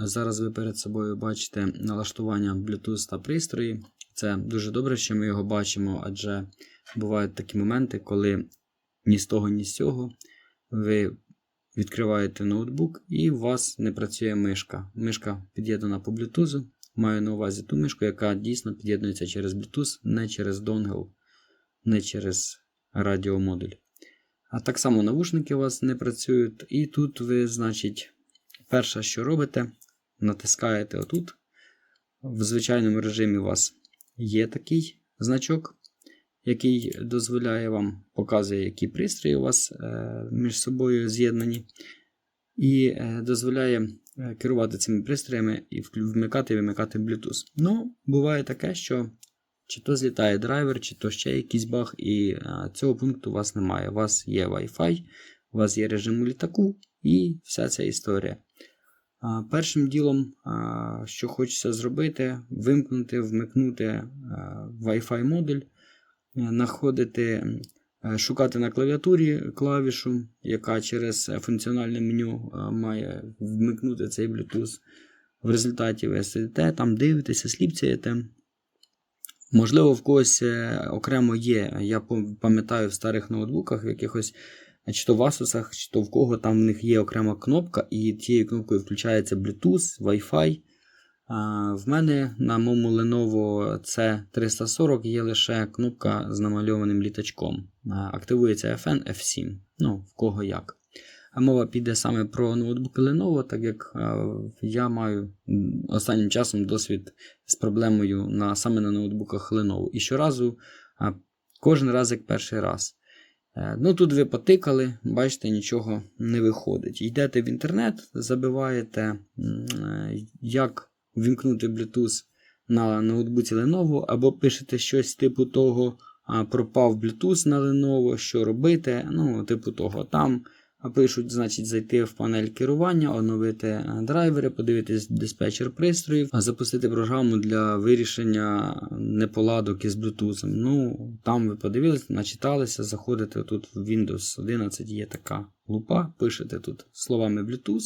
Зараз ви перед собою бачите налаштування Bluetooth та пристрої. Це дуже добре, що ми його бачимо, адже бувають такі моменти, коли ні з того, ні з цього ви відкриваєте ноутбук і у вас не працює мишка. Мишка під'єднана по Bluetooth. Маю на увазі ту мишку, яка дійсно під'єднується через Bluetooth, не через донгл, не через радіомодуль. А так само навушники у вас не працюють. І тут ви, значить, перше, що робите, натискаєте отут. В звичайному режимі у вас є такий значок, який дозволяє вам показує, які пристрої у вас е, між собою з'єднані. І е, дозволяє е, керувати цими пристроями і вмикати і вимикати Bluetooth. Ну, буває таке, що чи то злітає драйвер, чи то ще якийсь баг, і цього пункту у вас немає. У вас є Wi-Fi, у вас є режим у літаку і вся ця історія. Першим ділом, що хочеться зробити, вимкнути, вмикнути Wi-Fi модуль, е, знаходити, е, шукати на клавіатурі клавішу, яка через е, функціональне меню має вмикнути цей Bluetooth. В результаті ви сидите, там дивитеся, сліпцяєте. Можливо, в когось окремо є. Я пам'ятаю в старих ноутбуках, в якихось, чи то в Asus, чи то в кого там в них є окрема кнопка, і тією кнопкою включається Bluetooth, Wi-Fi. А, В мене на моєму Lenovo C340 є лише кнопка з намальованим літачком. Активується FN F7. Ну, в кого як. А мова піде саме про ноутбуки Lenovo, так як я маю останнім часом досвід з проблемою на, саме на ноутбуках Lenovo. І щоразу, кожен раз як перший раз. Е, Ну, тут ви потикали, бачите, нічого не виходить. Йдете в інтернет, забиваєте, е, як вімкнути Bluetooth на ноутбуці Lenovo, або пишете щось типу того, пропав Bluetooth на Lenovo, що робити. Ну, типу того. Там пишуть, значить, зайти в панель керування, оновити драйвери, подивитись диспетчер пристроїв, запустити програму для вирішення неполадок із Bluetooth. Ну, там ви подивилися, начиталися, заходите тут в Windows 11 є така лупа, пишете тут словами Bluetooth,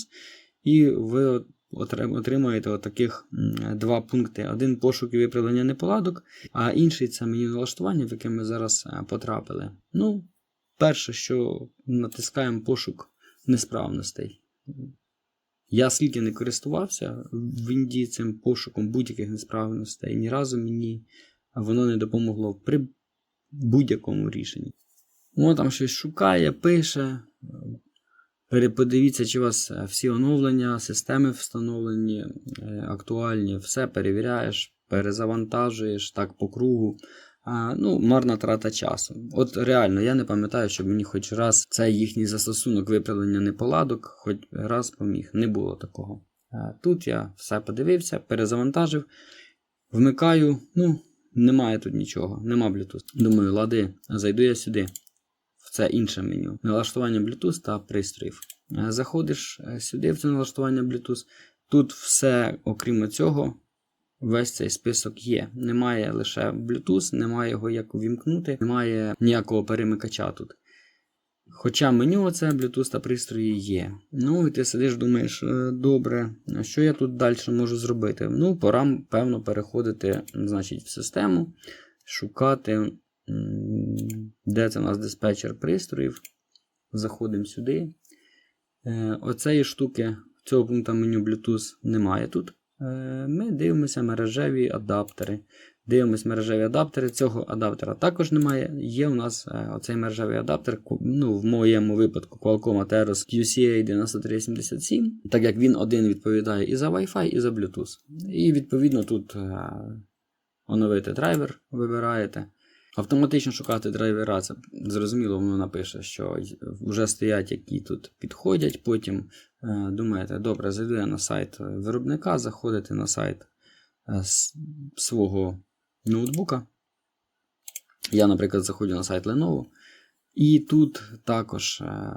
і ви от- отрим- отримаєте отаких м, два пункти: один пошук і виправлення неполадок, а інший це меню налаштування, в яке ми зараз е, потрапили. Ну, перше, що натискаємо пошук несправностей. Я скільки не користувався в Індії цим пошуком будь-яких несправностей, ні разу мені воно не допомогло при будь-якому рішенні. Воно там щось шукає, пише. Переподивіться, чи у вас всі оновлення, системи встановлені, е, актуальні, все перевіряєш, перезавантажуєш так по кругу. Ну, марна трата часу. От реально, я не пам'ятаю, щоб мені хоч раз цей їхній застосунок виправлення неполадок, хоч раз поміг. Не було такого. Тут я все подивився, перезавантажив, вмикаю. Ну, немає тут нічого, нема Bluetooth. Думаю, лади, зайду я сюди. В це інше меню. Налаштування Bluetooth та пристроїв. Заходиш е, сюди в це налаштування Bluetooth. Тут все, окрім цього, весь цей список є. Немає лише Bluetooth, немає його як увімкнути, немає ніякого перемикача тут. Хоча меню оце Bluetooth та пристрої є. Ну і ти сидиш, думаєш, е, добре, що я тут далі можу зробити? Ну, пора, певно, переходити значить, в систему, шукати, де це у нас диспетчер пристроїв. Заходимо сюди. Е, Оцеї штуки, цього пункту меню Bluetooth немає тут. Е, Ми дивимося мережеві адаптери. Дивимось мережеві адаптери. Цього адаптера також немає. Є у нас е, оцей мережевий адаптер, ну, в моєму випадку Qualcomm Ateros QCA 9377, так як він один відповідає і за Wi-Fi, і за Bluetooth. І відповідно тут е, оновити драйвер вибираєте. Автоматично шукати драйвера, це зрозуміло, воно напише, що вже стоять, які тут підходять. Потім е, думаєте, добре, зайду я на сайт виробника, заходите на сайт е, свого ноутбука. Я, наприклад, заходжу на сайт Lenovo. І тут також е,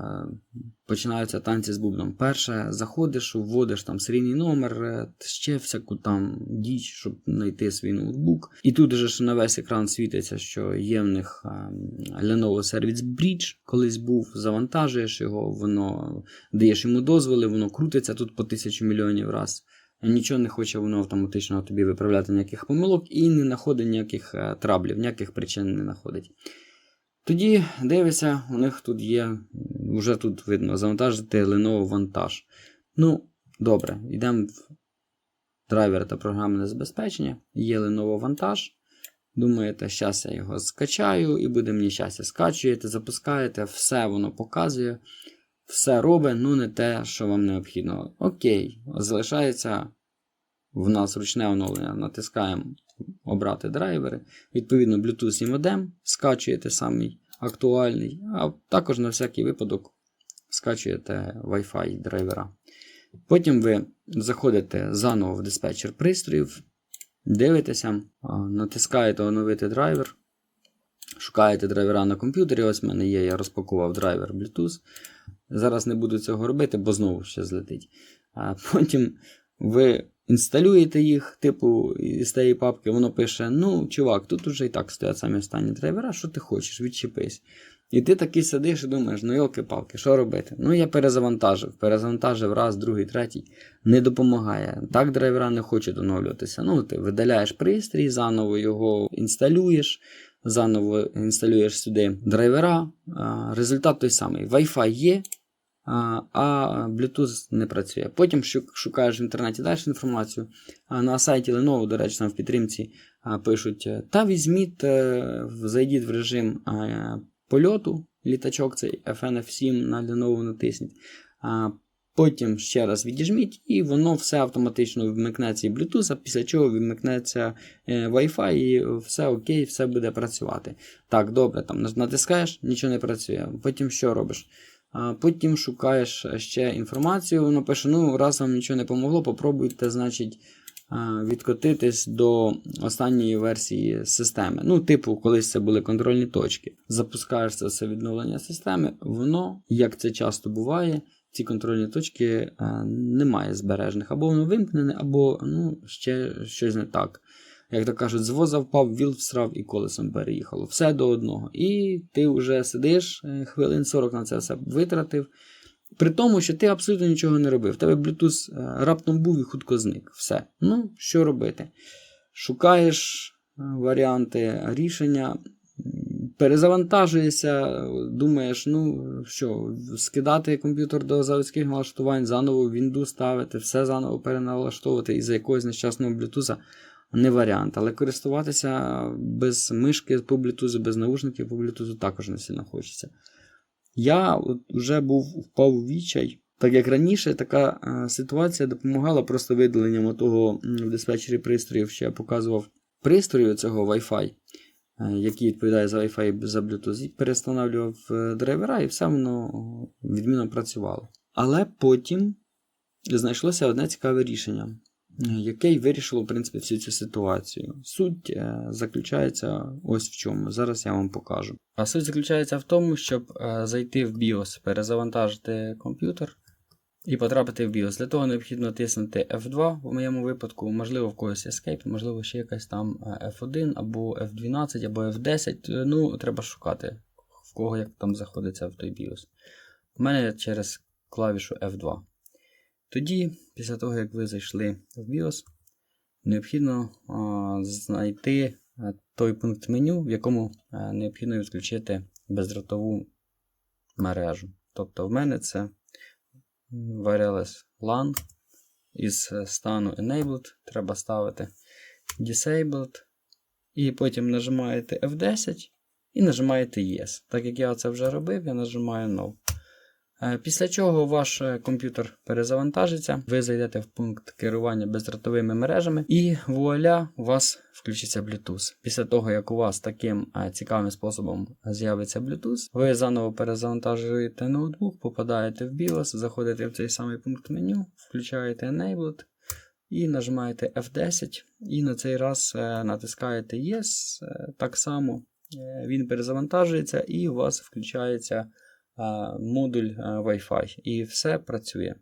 починаються танці з бубном. Перше, заходиш, вводиш там серійний номер, е, ще всяку там діч, щоб знайти свій ноутбук. І тут же ж на весь екран світиться, що є в них е, Lenovo Service Bridge, колись був, завантажуєш його, воно даєш йому дозволи, воно крутиться тут по тисячу мільйонів раз. нічого не хоче воно автоматично тобі виправляти ніяких помилок і не знаходить ніяких траблів, ніяких причин не знаходить. Тоді дивися, у них тут є, вже тут видно, завантажити Lenovo вантаж. Ну, добре, йдемо в драйвер та програмне забезпечення. Є Lenovo вантаж. Думаєте, зараз я його скачаю і буде мені щастя. Скачуєте, запускаєте, все воно показує, все робить, ну не те, що вам необхідно. Окей, залишається в нас ручне оновлення. Натискаємо обрати драйвери. Відповідно, Bluetooth і модем скачуєте самий актуальний, а також на всякий випадок скачуєте Wi-Fi драйвера. Потім ви заходите заново в диспетчер пристроїв, дивитеся, натискаєте оновити драйвер, шукаєте драйвера на комп'ютері. Ось в мене є, я розпакував драйвер Bluetooth. Зараз не буду цього робити, бо знову ще злетить. А потім ви інсталюєте їх, типу, з тієї папки, воно пише: Ну, чувак, тут уже і так стоять самі останні драйвера, що ти хочеш, відчепись. І ти такий сидиш і думаєш, ну йолки-палки, що робити? Ну, я перезавантажив, перезавантажив раз, другий, третій. Не допомагає. Так драйвера не хочуть оновлюватися. Ну, ти видаляєш пристрій, заново його інсталюєш, заново інсталюєш сюди драйвера. Результат той самий. Wi-Fi є, а, Bluetooth не працює. Потім шу- шукаєш в інтернеті далі інформацію. На сайті Lenovo, до речі, там в підтримці пишуть: та візьміть, е, зайдіть в режим е, польоту, літачок цей FNF7 на Lenovo натисніть. Потім ще раз відіжміть, і воно все автоматично вмикнеться і Bluetooth, а після чого вмикнеться е, Wi-Fi, і все окей, все буде працювати. Так, добре, там натискаєш, нічого не працює. Потім що робиш? Потім шукаєш ще інформацію, воно пише: ну, раз вам нічого не помогло, попробуйте, значить, відкотитись до останньої версії системи. Ну, типу, колись це були контрольні точки. Запускаєш це все відновлення системи, воно, як це часто буває, ці контрольні точки немає збережених. Або воно вимкнене, або ну, ще щось не так. Як то кажуть, з воза впав, віл всрав і колесом переїхало. Все до одного. І ти вже сидиш е, хвилин 40 на це все витратив. При тому, що ти абсолютно нічого не робив. Тебе Bluetooth е, раптом був і хутко зник. Все. Ну, що робити? Шукаєш е, варіанти рішення, перезавантажуєшся, думаєш, ну що, скидати комп'ютер до заводських налаштувань, заново Windows ставити, все заново переналаштовувати із якогось нещасного Bluetooth не варіант. Але користуватися без мишки по Bluetooth, без наушників по Bluetooth також не сильно хочеться. Я от вже був впав у відчай. Так як раніше така е, ситуація допомагала просто видаленням того в диспетчері пристроїв, що я показував пристрою цього Wi-Fi, е, який відповідає за Wi-Fi за Bluetooth, і перестановлював е, драйвера, і все воно відмінно працювало. Але потім знайшлося одне цікаве рішення, е, яке й вирішило, в принципі, всю цю ситуацію. Суть е, заключається ось в чому. Зараз я вам покажу. А суть заключається в тому, щоб е, зайти в BIOS, перезавантажити комп'ютер і потрапити в BIOS. Для того необхідно тиснути F2 в моєму випадку, можливо, в когось Escape, можливо, ще якась там е, F1 або F12, або F10. Е, Ну, треба шукати, в кого як там знаходиться в той BIOS. У мене через клавішу F2. Тоді, після того, як ви зайшли в BIOS, необхідно а, знайти той пункт меню, в якому а, необхідно відключити бездротову мережу. Тобто в мене це wireless LAN із е, стану Enabled. Треба ставити Disabled. І потім нажимаєте F10 і нажимаєте Yes. Так як я це вже робив, я нажимаю No. Е, Після чого ваш е, комп'ютер перезавантажиться, ви зайдете в пункт керування бездротовими мережами, і вуаля, у вас включиться Bluetooth. Після того, як у вас таким е, цікавим способом з'явиться Bluetooth, ви заново перезавантажуєте ноутбук, попадаєте в BIOS, заходите в цей самий пункт меню, включаєте Enabled і нажимаєте F10, і на цей раз натискаєте Yes. Так само він перезавантажується, і у вас включається модуль а, Wi-Fi, і все працює.